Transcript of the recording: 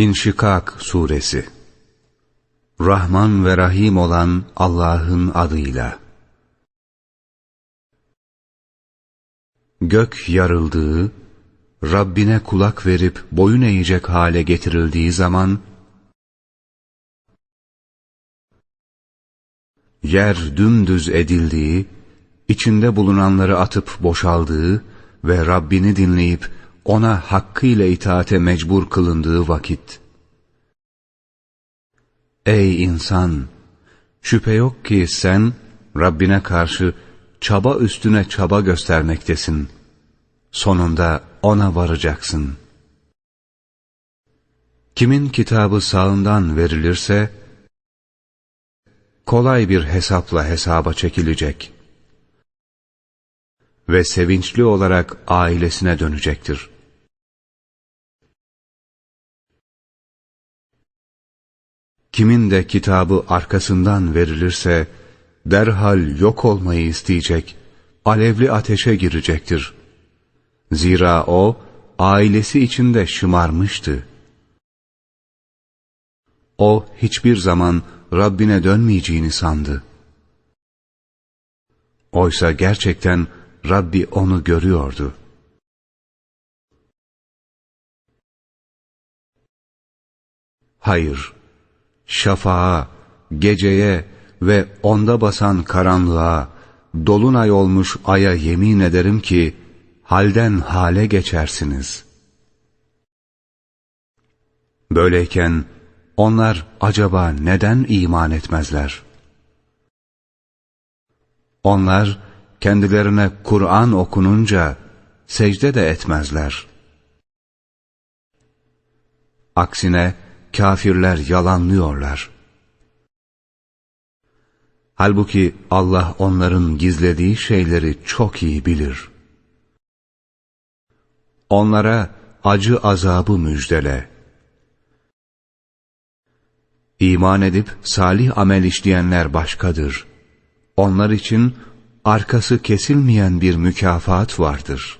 İnşikak Suresi. Rahman ve Rahim olan Allah'ın adıyla. Gök yarıldığı, Rabbine kulak verip boyun eğecek hale getirildiği zaman, yer dümdüz edildiği, içinde bulunanları atıp boşaldığı ve Rabbini dinleyip ona hakkıyla itaate mecbur kılındığı vakit. Ey insan! Şüphe yok ki sen Rabbine karşı çaba üstüne çaba göstermektesin. Sonunda ona varacaksın. Kimin kitabı sağından verilirse, kolay bir hesapla hesaba çekilecek ve sevinçli olarak ailesine dönecektir. Kimin de kitabı arkasından verilirse, derhal yok olmayı isteyecek, alevli ateşe girecektir. Zira o, ailesi içinde şımarmıştı. O, hiçbir zaman Rabbine dönmeyeceğini sandı. Oysa gerçekten Rabbi onu görüyordu. Hayır, şafağa, geceye ve onda basan karanlığa, dolunay olmuş aya yemin ederim ki, halden hale geçersiniz. Böyleyken, onlar acaba neden iman etmezler? Onlar, kendilerine Kur'an okununca, secde de etmezler. Aksine, kafirler yalanlıyorlar. Halbuki Allah onların gizlediği şeyleri çok iyi bilir. Onlara acı azabı müjdele. İman edip salih amel işleyenler başkadır. Onlar için arkası kesilmeyen bir mükafat vardır.''